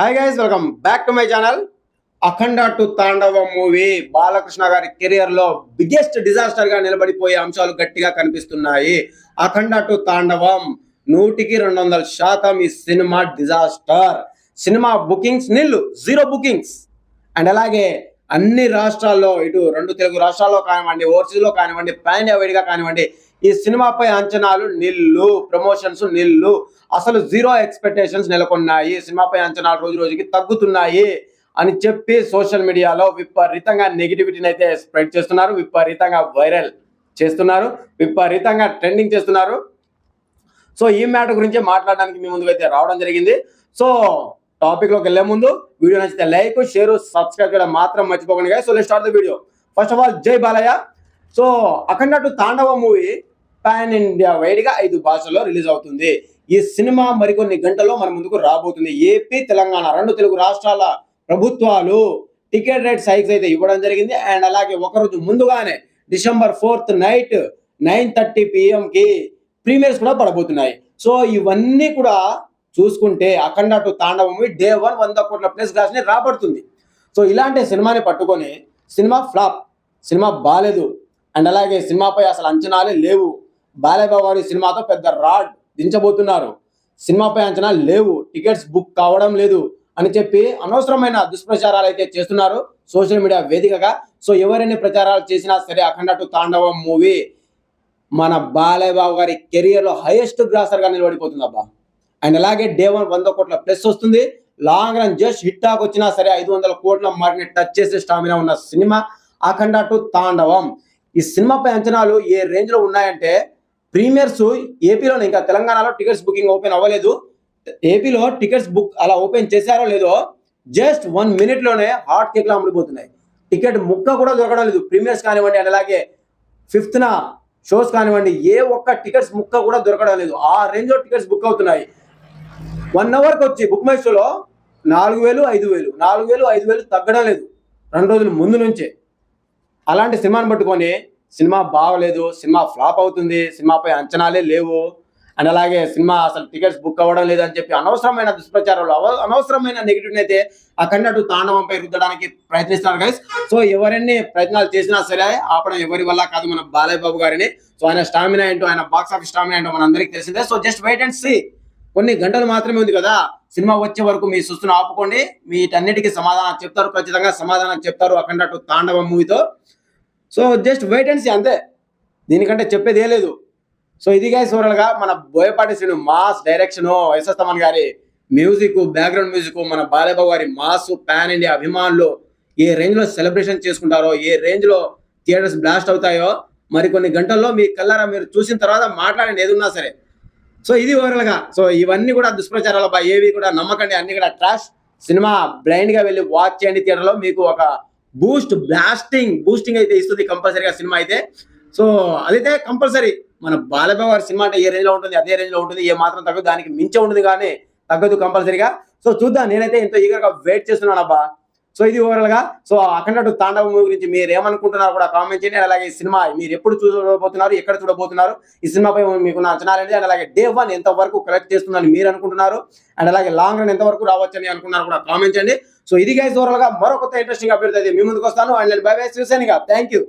Hi guys welcome back to my channel Akhanda two Thandava movie Balakrishna గారి కెరియర్లో biggest డిజాస్టర్గా నిలబడిపోయే అంశాలు గట్టిగా కనిపిస్తున్నాయి. అఖండ టు తాండవం నూటికి రెండు వందల శాతం ఈ cinema disaster cinema bookings nil zero bookings and అలాగే అన్ని రాష్ట్రాల్లో ఇటు రెండు తెలుగు రాష్ట్రాల్లో కానివ్వండి ఓవర్సీస్లో కానివ్వండి పాన్ విడిగా కానివ్వండి ఈ సినిమాపై అంచనాలు నిల్లు ప్రమోషన్స్ నిల్లు. అసలు జీరో ఎక్స్పెక్టేషన్స్ నెలకొన్నాయి. సినిమాపై అంచనాలు రోజు రోజుకి తగ్గుతున్నాయి అని చెప్పి సోషల్ మీడియాలో విపరీతంగా నెగిటివిటీని అయితే స్ప్రెడ్ చేస్తున్నారు. విపరీతంగా వైరల్ చేస్తున్నారు. విపరీతంగా ట్రెండింగ్ చేస్తున్నారు. సో ఈ మ్యాటర్ గురించి మాట్లాడడానికి మీ ముందుకైతే అయితే రావడం జరిగింది. సో టాపిక్లోకి వెళ్ళే ముందు వీడియో నచ్చితే లైక్ షేర్ సబ్స్క్రైబ్ చేయడం మాత్రం మర్చిపోకండి so let start the video first of all జై Balayya. So Akhanda two Thandava movie pan India వైడ్గా ఐదు భాషల్లో రిలీజ్ అవుతుంది. ఈ సినిమా మరికొన్ని గంటల్లో మన ముందుకు రాబోతుంది. ఏపీ తెలంగాణ రెండు తెలుగు రాష్ట్రాల ప్రభుత్వాలు టికెట్ రేట్ సైక్స్ అయితే ఇవ్వడం జరిగింది. అండ్ అలాగే ఒకరోజు ముందుగానే December fourth night nine thirty కి ప్రీమియర్స్ కూడా పడబోతున్నాయి. సో ఇవన్నీ కూడా చూసుకుంటే Akhanda two Thandava movie day one వంద కోట్ల ప్లస్ గ్లాస్ని రాబడుతుంది. సో ఇలాంటి సినిమాని పట్టుకొని సినిమా ఫ్లాప్ సినిమా బాలేదు. అండ్ అలాగే సినిమాపై అసలు అంచనాలే లేవు. బాలయ్య గారి సినిమాతో పెద్ద రాడ్ దించబోతున్నారు. సినిమాపై అంచనాలు లేవు. టికెట్స్ బుక్ కావడం లేదు అని చెప్పి అనవసరమైన దుష్ప్రచారాలు అయితే చేస్తున్నారు సోషల్ మీడియా వేదికగా. సో ఎవరైనా ప్రచారాలు చేసినా సరే అఖండ టు తాండవం మూవీ మన బాలయ్య బాబు గారి కెరియర్లో హైయెస్ట్ గ్రాసర్గా నిలబడిపోతుంది అబ్బా అండ్ అలాగే డే వన్ వంద కోట్ల ప్లస్ వస్తుంది. Long run just hit talk వచ్చినా సరే ఐదు వందల కోట్ల మార్కెట్ టచ్ చేసే స్టామినా ఉన్న సినిమా అఖండ టు తాండవం. ఈ సినిమాపై అంచనాలు ఏ రేంజ్లో ఉన్నాయంటే ప్రీమియర్స్ ఏపీలో ఇంకా తెలంగాణలో టికెట్స్ బుకింగ్ ఓపెన్ అవ్వలేదు. ఏపీలో టికెట్స్ బుక్ అలా ఓపెన్ చేశారో లేదో జస్ట్ వన్ మినిట్లోనే హాట్ కేక్ అమ్ముడిపోతున్నాయి. టికెట్ ముక్క కూడా దొరకడం లేదు. ప్రీమియర్స్ కానివ్వండి అండ్ అలాగే ఫిఫ్త్ షోస్ కానివ్వండి ఏ ఒక్క టికెట్స్ ముక్క కూడా దొరకడం లేదు. ఆ రేంజ్లో టికెట్స్ బుక్ అవుతున్నాయి. వన్ అవర్కి వచ్చి బుక్ మై షోలో నాలుగు వేలు ఐదు వేలు. నాలుగు వేలు ఐదు వేలు తగ్గడం లేదు. రెండు రోజుల ముందు నుంచే. అలాంటి సినిమాను పట్టుకొని సినిమా బాగలేదు సినిమా ఫ్లాప్ అవుతుంది సినిమాపై అంచనాలే లేవు. అండ్ అలాగే సినిమా అసలు టికెట్స్ బుక్ అవ్వడం లేదు అని చెప్పి అనవసరమైన దుష్ప్రచారాలు అవ- అనవసరమైన నెగిటివ్ అయితే అఖండటు తాండవంపై రుద్దడానికి ప్రయత్నిస్తున్నారు గైస్ సో ఎవరన్ని ప్రయత్నాలు చేసినా సరే ఆపడం ఎవరి వల్ల కాదు మన బాలయ్య బాబు గారిని. సో ఆయన స్టామినా ఏంటో ఆయన బాక్స్ ఆఫీస్ స్టామినా ఏంటో మన అందరికీ తెలిసిందే. So just wait and see కొన్ని గంటలు మాత్రమే ఉంది కదా. సినిమా వచ్చే వరకు మీ సుస్తును ఆపుకోండి. వీటన్నిటికీ సమాధానం చెప్తారు. ఖచ్చితంగా సమాధానం చెప్తారు. అఖండ టు మూవీతో. So just wait and see అంతే. దీనికంటే చెప్పేది లేదు. సో ఇది గైస్ మన Boyapati Srinu mass direction SS Thaman గారి మ్యూజిక్ బ్యాక్గ్రౌండ్ మ్యూజిక్ మన బాలయ్యబాబు గారి మాస్ పాన్ ఇండియా అభిమానులు ఏ రేంజ్లో సెలబ్రేషన్ చేసుకుంటారో ఏ రేంజ్లో థియేటర్స్ బ్లాస్ట్ అవుతాయో మరికొన్ని గంటల్లో మీ కల్లారా మీరు చూసిన తర్వాత మాట్లాడండి. ఏదున్నా సరే. సో ఇది ఓవరాల్గా సో ఇవన్నీ కూడా దుష్ప్రచారాలు ఏవి కూడా నమ్మకండి అన్ని కూడా ట్రాష్ సినిమా బ్లైండ్గా వెళ్ళి వాచ్ చేయండి థియేటర్లో మీకు ఒక బూస్ట్ బ్లాస్టింగ్ బూస్టింగ్ అయితే ఇస్తుంది కంపల్సరీగా సినిమా అయితే. సో అదైతే కంపల్సరీ మన బాలబాబు సినిమా అంటే ఏ రేంజ్లో ఉంటుంది అదే రేంజ్లో ఉంటుంది. ఏ మాత్రం తగ్గదు దానికి మించే ఉంటుంది కానీ తగ్గదు కంపల్సరీగా సో చూద్దాం నేనైతే ఎంతో ఈగర్గా వెయిట్ చేస్తున్నాను అబ్బా. సో ఇది ఓవరాల్గా సో అఖండ తాండవ మూవీ గురించి మీరు ఏమనుకుంటున్నారు కూడా కామెంట్ చేయండి. అలాగే ఈ సినిమా మీరు ఎప్పుడు చూడబోతున్నారు ఎక్కడ చూడబోతున్నారు ఈ సినిమాపై మీకున్న అంచనాలు ఏంటి? అండ్ అలాగే డే వన్ ఎంతవరకు కలెక్ట్ చేస్తుందని మీరు అనుకుంటున్నారు? అండ్ అలాగే లాంగ్ రన్ ఎంతవరకు రావచ్చని అనుకున్నారు కూడా కామెంట్ చేయండి. సో ఇది గైస్ ఓవరాల్గా మరో కొత్త ఇంట్రెస్టింగ్ అప్డేట్ అయితే మీ ముందుకు వస్తాను. అండ్ బై బై చూసాను థ్యాంక్ యూ